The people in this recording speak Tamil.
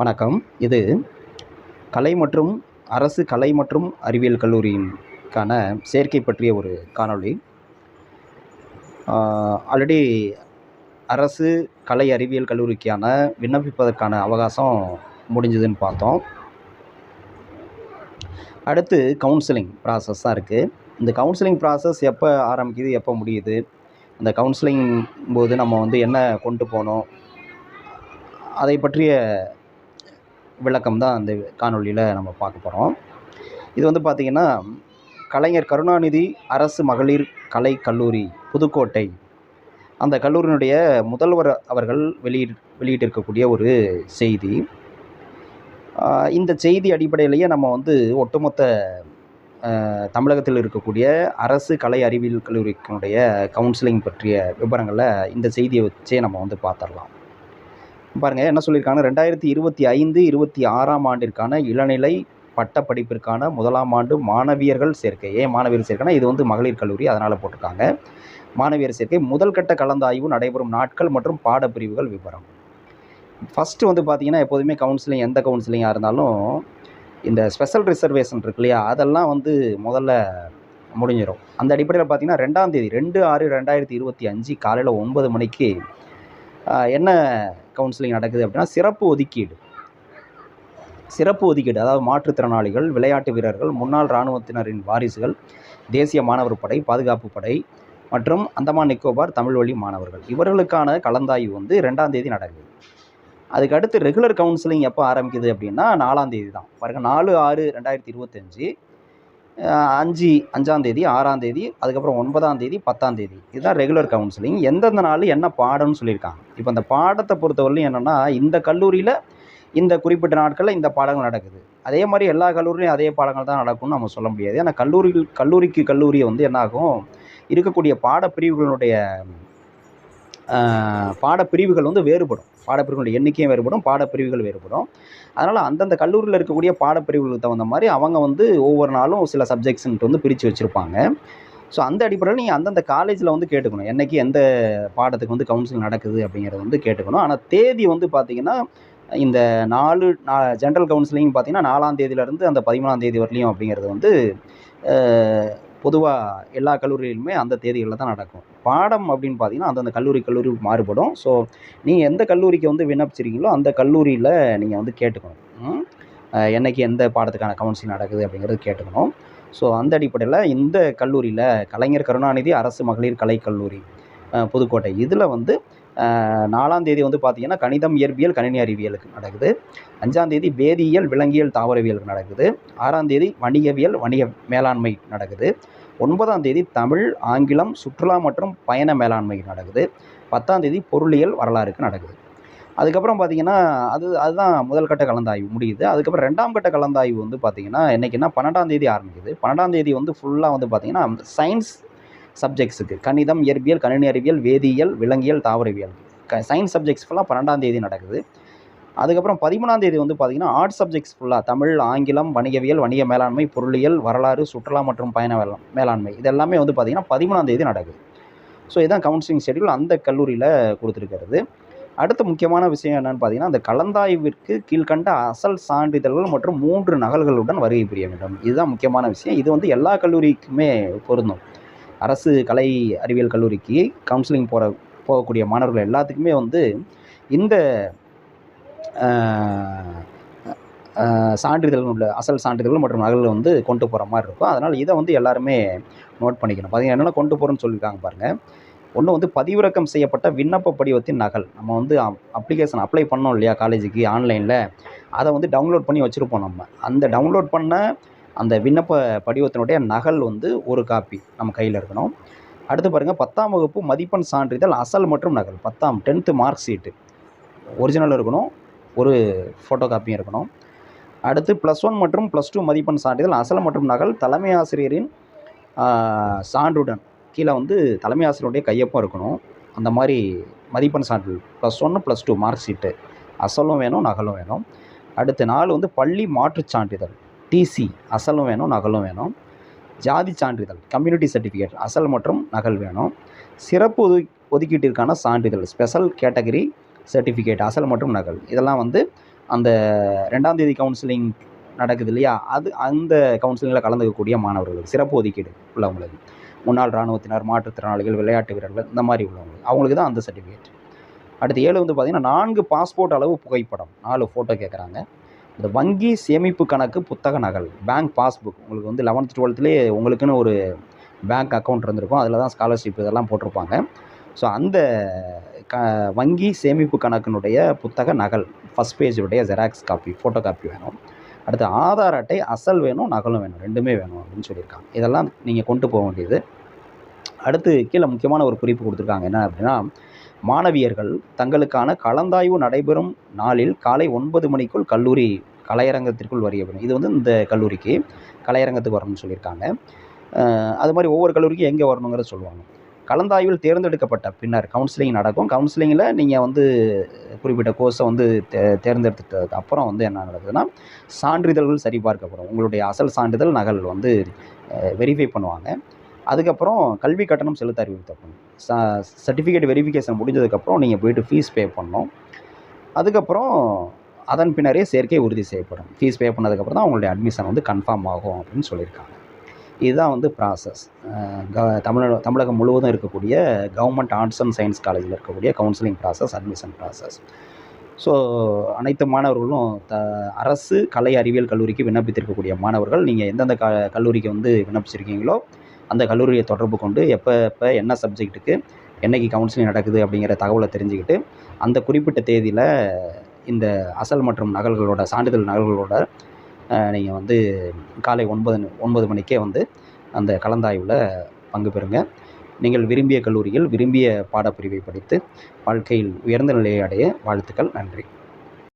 வணக்கம். இது கலை மற்றும் அரசு கலை மற்றும் அறிவியல் கல்லூரியின்கான சேர்க்கை பற்றிய ஒரு காணொளி. ஆல்ரெடி அரசு கலை அறிவியல் கல்லூரிக்கான விண்ணப்பிப்பதற்கான அவகாசம் முடிஞ்சதுன்னு பார்த்தோம். அடுத்து கவுன்சிலிங் ப்ராசஸ் தான் இருக்குது இந்த கவுன்சிலிங் ப்ராசஸ் எப்போ ஆரம்பிக்குது எப்போ முடியுது? அந்த கவுன்சிலிங் போது நம்ம வந்து என்ன கொண்டு போனோம்? அதை பற்றிய விளக்கம் தான் அந்த காணொளியில் நம்ம பார்க்க போகிறோம் இது வந்து பார்த்திங்கன்னா கலைஞர் கருணாநிதி அரசு மகளிர் கலை கல்லூரி புதுக்கோட்டை. அந்த கல்லூரியினுடைய முதல்வர் அவர்கள் வெளியிட் வெளியிட்டிருக்கக்கூடிய ஒரு செய்தி. இந்த செய்தி அடிப்படையிலேயே நம்ம வந்து ஒட்டுமொத்த தமிழகத்தில் இருக்கக்கூடிய அரசு கலை அறிவியல் கல்லூரிக்கினுடைய கவுன்சிலிங் பற்றிய விவரங்களை இந்த செய்தியை வச்சே நம்ம வந்து பார்த்துடலாம் பாருங்கள் என்ன சொல்லியிருக்காங்க ரெண்டாயிரத்தி இருபத்தி ஐந்து இருபத்தி ஆறாம் ஆண்டிற்கான இளநிலை பட்டப்படிப்பிற்கான முதலாம் ஆண்டு மாணவியர்கள் சேர்க்கை. ஏன் மாணவியர் சேர்க்கைனா இது வந்து மகளிர் கல்லூரி அதனால் போட்டிருக்காங்க. மாணவியர் சேர்க்கை முதல் கட்ட கலந்தாய்வு நடைபெறும் நாட்கள் மற்றும் பாடப்பிரிவுகள் விவரம் ஃபஸ்ட்டு வந்து பார்த்தீங்கன்னா எப்போதுமே கவுன்சிலிங் எந்த கவுன்சிலிங்காக இருந்தாலும் இந்த ஸ்பெஷல் ரிசர்வேஷன் இருக்கு இல்லையா அதெல்லாம் வந்து முதல்ல முடிஞ்சிடும் அந்த அடிப்படையில் பார்த்தீங்கன்னா ரெண்டாம் தேதி ரெண்டு ஆறு ரெண்டாயிரத்தி இருபத்தி அஞ்சு காலையில் ஒன்பது மணிக்கு என்ன கவுன்சிலிங் நடக்குது அப்படின்னா சிறப்பு ஒதுக்கீடு. சிறப்பு ஒதுக்கீடு அதாவது மாற்றுத்திறனாளிகள் விளையாட்டு வீரர்கள் முன்னாள் இராணுவத்தினரின் வாரிசுகள் தேசிய மாணவர் படை பாதுகாப்பு படை மற்றும் அந்தமான் நிக்கோபார் தமிழ் வழி மாணவர்கள். இவர்களுக்கான கலந்தாய்வு வந்து ரெண்டாம் தேதி நடக்குது. அதுக்கு அடுத்து ரெகுலர் கவுன்சிலிங் எப்போ ஆரம்பிக்குது அப்படின்னா நாலாம் தேதி தான். பாருங்கள் நாலு ஆறு ரெண்டாயிரத்தி இருபத்தஞ்சு அஞ்சு அஞ்சாந்தேதி ஆறாந்தேதி அதுக்கப்புறம் ஒன்பதாம் தேதி இதுதான் ரெகுலர் கவுன்சிலிங் எந்தெந்த நாள் என்ன பாடம்னு சொல்லியிருக்காங்க. இப்போ அந்த பாடத்தை பொறுத்தவரையிலும் என்னென்னா இந்த கல்லூரியில் இந்த குறிப்பிட்ட நாட்களில் இந்த பாடங்கள் நடக்குது. அதே மாதிரி எல்லா கல்லூரிலையும் அதே பாடங்கள் தான் நடக்கும்னு நம்ம சொல்ல முடியாது. ஏன்னா கல்லூரிகள் கல்லூரிக்கு கல்லூரி வந்து என்னாகும் இருக்கக்கூடிய பாடப்பிரிவுகளுடைய பாடப்பிரிவுகள் வந்து வேறுபடும். பாடப்பிரிவுகளுடைய எண்ணிக்கையும் வேறுபடும் பாடப்பிரிவுகள் வேறுபடும். அதனால் அந்தந்த கல்லூரியில் இருக்கக்கூடிய பாடப்பிரிவுகளுக்கு தகுந்த மாதிரி அவங்க வந்து ஒவ்வொரு நாளும் சில சப்ஜெக்ட்ஸ்ன்ட்டு வந்து பிரித்து வச்சுருப்பாங்க. ஸோ அந்த அடிப்படையில் நீங்கள் அந்தந்த காலேஜில் வந்து கேட்டுக்கணும். என்னைக்கு எந்த பாடத்துக்கு வந்து கவுன்சிலிங் நடக்குது அப்படிங்கிறத வந்து கேட்டுக்கணும். ஆனால் தேதி வந்து பார்த்திங்கன்னா இந்த நாலு நா ஜென்ரல் கவுன்சிலிங் பார்த்திங்கன்னா நாலாம் தேதியிலேருந்து அந்த பதிமூணாம் தேதி வரலையும் அப்படிங்கிறது வந்து பொதுவாக எல்லா கல்லூரியிலுமே அந்த தேதிகளில் தான் நடக்கும். பாடம் அப்படின்னு பார்த்தீங்கன்னா அந்தந்த கல்லூரி கல்லூரி மாறுபடும். ஸோ நீங்கள் எந்த கல்லூரிக்கு வந்து விண்ணப்பிச்சிருக்கீங்களோ அந்த கல்லூரியில் நீங்கள் வந்து கேட்டுக்கணும். என்றைக்கு என்னைக்கு எந்த பாடத்துக்கான கவுன்சிலிங் நடக்குது அப்படிங்கிறது கேட்டுக்கணும். ஸோ அந்த அடிப்படையில் இந்த கல்லூரியில் கலைஞர் கருணாநிதி அரசு மகளிர் கலைக்கல்லூரி புதுக்கோட்டை இதில் வந்து நாலாம் தேதி வந்து பார்த்தீங்கன்னா கணிதம் இயற்பியல் கணினி அறிவியலுக்கு நடக்குது. அஞ்சாம் தேதி வேதியியல் விலங்கியல் தாவரவியலுக்கு நடக்குது. ஆறாம் தேதி வணிகவியல் வணிக மேலாண்மை நடக்குது. ஒன்பதாம் தேதி தமிழ் ஆங்கிலம் சுற்றுலா மற்றும் பயண மேலாண்மை நடக்குது. பத்தாம் தேதி பொருளியல் வரலாறுக்கு நடக்குது. அதுக்கப்புறம் பார்த்தீங்கன்னா அது அதுதான் முதல் கட்ட கலந்தாய்வு முடியுது. அதுக்கப்புறம் ரெண்டாம் கட்ட கலந்தாய்வு வந்து பார்த்தீங்கன்னா என்னைக்குன்னா பன்னெண்டாம் தேதி ஆரம்பிக்குது. பன்னெண்டாம் தேதி வந்து ஃபுல்லாக வந்து பார்த்தீங்கன்னா சயின்ஸ் சப்ஜெக்ட்ஸுக்கு கணிதம் இயற்பியல் கணினி அறிவியல் வேதியியல் விலங்கியல் தாவரவியல். க சயின்ஸ் சப்ஜெக்ட்ஸ் ஃபுல்லாக பன்னெண்டாம் தேதி நடக்குது. அதுக்கப்புறம் பதிமூணாம் தேதி வந்து பார்த்தீங்கன்னா ஆர்ட் சப்ஜெக்ட்ஸ் ஃபுல்லாக தமிழ் ஆங்கிலம் வணிகவியல் வணிக மேலாண்மை பொருளியல் வரலாறு சுற்றுலா மற்றும் பயண மேலாண்மை. இது எல்லாமே வந்து பார்த்தீங்கன்னா பதிமூணாம் தேதி நடக்குது. ஸோ இதுதான் கவுன்சிலிங் ஷெடியூல் அந்த கல்லூரியில் கொடுத்துருக்கிறது. அடுத்த முக்கியமான விஷயம் என்னென்னு பார்த்தீங்கன்னா அந்த கலந்தாய்விற்கு கீழ்கண்ட அசல் சான்றிதழ்கள் மற்றும் மூன்று நகல்களுடன் வருகை புரிய வேண்டும். இதுதான் முக்கியமான விஷயம். இது வந்து எல்லா கல்லூரிக்குமே பொருந்தும். அரசு கலை அறிவியல் கல்லூரிக்கு கவுன்சிலிங் போகிற போகக்கூடிய மாணவர்கள் எல்லாத்துக்குமே வந்து இந்த சான்றிதழ்கள் உள்ள அசல் சான்றிதழ்கள் மற்றும் நகல்கள் வந்து கொண்டு போகிற மாதிரி இருக்கும். அதனால் இதை வந்து எல்லாருமே நோட் பண்ணிக்கணும். பார்த்தீங்கன்னா என்னென்ன கொண்டு போகிறோன்னு சொல்லியிருக்காங்க பாருங்கள் ஒன்று வந்து பதிவிறக்கம் செய்யப்பட்ட விண்ணப்ப படிவத்தின் நகல். நம்ம வந்து அப்ளிகேஷன் அப்ளை பண்ணோம் இல்லையா காலேஜுக்கு ஆன்லைனில் அதை வந்து டவுன்லோட் பண்ணி வச்சுருப்போம் நம்ம. அந்த டவுன்லோட் பண்ண அந்த விண்ணப்ப படிவத்தினுடைய நகல் வந்து ஒரு காப்பி நம்ம கையில் இருக்கணும். அடுத்து பாருங்கள் பத்தாம் வகுப்பு மதிப்பெண் சான்றிதழ் அசல் மற்றும் நகல். பத்தாம் டென்த்து மார்க் ஷீட்டு ஒரிஜினல் இருக்கணும் ஒரு ஃபோட்டோ காப்பியும் இருக்கணும். அடுத்து ப்ளஸ் ஒன் மற்றும் ப்ளஸ் டூ மதிப்பெண் சான்றிதழ் அசல் மற்றும் நகல் தலைமை ஆசிரியரின் சான்றுடன் கீழே வந்து தலைமை ஆசிரியருடைய கையொப்பம் இருக்கணும். அந்த மாதிரி மதிப்பெண் சான்றிதழ் ப்ளஸ் ஒன்று ப்ளஸ் டூ மார்க் ஷீட்டு அசலும் வேணும் நகலும் வேணும். அடுத்த நாலு வந்து பள்ளி மாற்றுச் சான்றிதழ். டிசி அசலும் வேணும் நகலும் வேணும். ஜாதி சான்றிதழ் கம்யூனிட்டி சர்டிஃபிகேட் அசல் மற்றும் நகல் வேணும். சிறப்பு ஒது ஒதுக்கீட்டிற்கான சான்றிதழ் ஸ்பெஷல் கேட்டகரி சர்டிஃபிகேட் அசல் மற்றும் நகல். இதெல்லாம் வந்து அந்த ரெண்டாம் தேதி கவுன்சிலிங் நடக்குது இல்லையா? அது அந்த கவுன்சிலிங்கில் கலந்துக்கக்கூடிய மாணவர்களுக்கு சிறப்பு ஒதுக்கீடு உள்ளவங்களுக்கு. முன்னாள் இராணுவத்தினர் மாற்றுத்திறனாளிகள் விளையாட்டு வீரர்கள் இந்த மாதிரி உள்ளவங்களுக்கு. அவங்களுக்கு தான் அந்த சர்டிஃபிகேட் அடுத்து ஏழு வந்து பார்த்திங்கன்னா நான்கு பாஸ்போர்ட் அளவு புகைப்படம். நாலு ஃபோட்டோ கேட்குறாங்க இந்த வங்கி சேமிப்பு கணக்கு புத்தக நகல் பேங்க் பாஸ்புக் உங்களுக்கு வந்து லெவன்த் டுவெல்த்துலேயே உங்களுக்குன்னு ஒரு பேங்க் அக்கௌண்ட் இருந்திருக்கும். அதில் தான் ஸ்காலர்ஷிப் இதெல்லாம் போட்டிருப்பாங்க. ஸோ அந்த க வங்கி சேமிப்பு கணக்கினுடைய புத்தக நகல் ஃபஸ்ட் பேஜுடைய ஜெராக்ஸ் காப்பி ஃபோட்டோ காப்பி வேணும். அடுத்து ஆதார் அட்டை அசல் வேணும் நகலும் வேணும். ரெண்டுமே வேணும் அப்படின்னு சொல்லியிருக்காங்க. இதெல்லாம் நீங்கள் கொண்டு போக வேண்டியது. அடுத்து கீழே முக்கியமான ஒரு குறிப்பு கொடுத்துருக்காங்க. என்ன அப்படின்னா மாணவியர்கள் தங்களுக்கான கலந்தாய்வு நடைபெறும் நாளில் காலை ஒன்பது மணிக்குள் கல்லூரி கலையரங்கத்திற்குள் வரிய வேண்டும் இது வந்து இந்த கல்லூரிக்கு கலையரங்கத்துக்கு வரணும்னு சொல்லியிருக்காங்க. அது மாதிரி ஒவ்வொரு கல்லூரிக்கும் எங்கே வரணுங்கிறத சொல்லுவாங்க. கலந்தாய்வில் தேர்ந்தெடுக்கப்பட்ட பின்னர் கவுன்சிலிங் நடக்கும். கவுன்சிலிங்கில் நீங்கள் வந்து குறிப்பிட்ட கோர்ஸை வந்து தே தேர்ந்தெடுத்துட்டதுக்கு அப்புறம் வந்து என்ன நடக்குதுன்னா சான்றிதழ்கள் சரிபார்க்கப்படும். உங்களுடைய அசல் சான்றிதழ் நகல் வந்து வெரிஃபை பண்ணுவாங்க. அதுக்கப்புறம் கல்வி கட்டணம் செலுத்த அறிவிக்கப்படும் ச சர்டிஃபிகேட் வெரிஃபிகேஷன் முடிஞ்சதுக்கப்புறம் நீங்கள் போயிட்டு ஃபீஸ் பே பண்ணணும். அதுக்கப்புறம் அதன் பின்னரே சேர்க்கை உறுதி செய்யப்படும். ஃபீஸ் பே பண்ணதுக்கப்புறம் தான் உங்களுடைய அட்மிஷன் வந்து கன்ஃபார்ம் ஆகும் அப்படின்னு சொல்லியிருக்காங்க. இதுதான் வந்து ப்ராசஸ் க தமிழக தமிழகம் முழுவதும் இருக்கக்கூடிய கவர்மெண்ட் ஆர்ட்ஸ் அண்ட் சயின்ஸ் காலேஜில் இருக்கக்கூடிய counselling process admission process so அனைத்து மாணவர்களும் த அரசு கலை அறிவியல் கல்லூரிக்கு விண்ணப்பித்திருக்கக்கூடிய மாணவர்கள் நீங்கள் எந்தெந்த க கல்லூரிக்கு வந்து விண்ணப்பிச்சிருக்கீங்களோ அந்த கல்லூரியை தொடர்பு கொண்டு எப்போ எப்போ என்ன சப்ஜெக்ட்டுக்கு என்றைக்கு கவுன்சிலிங் நடக்குது அப்படிங்கிற தகவலை தெரிஞ்சுக்கிட்டு அந்த குறிப்பிட்ட தேதியில் இந்த அசல் மற்றும் நகல்களோட சான்றிதழ் நகல்களோட நீங்கள் வந்து காலை ஒன்பது ஒன்பது மணிக்கே வந்து அந்த கலந்தாய்வில் பங்கு பெறுங்க. நீங்கள் விரும்பிய கல்லூரியில் விரும்பிய பாடப்பிரிவை படித்து வாழ்க்கையில் உயர்ந்த நிலையை அடைய வாழ்த்துக்கள். நன்றி.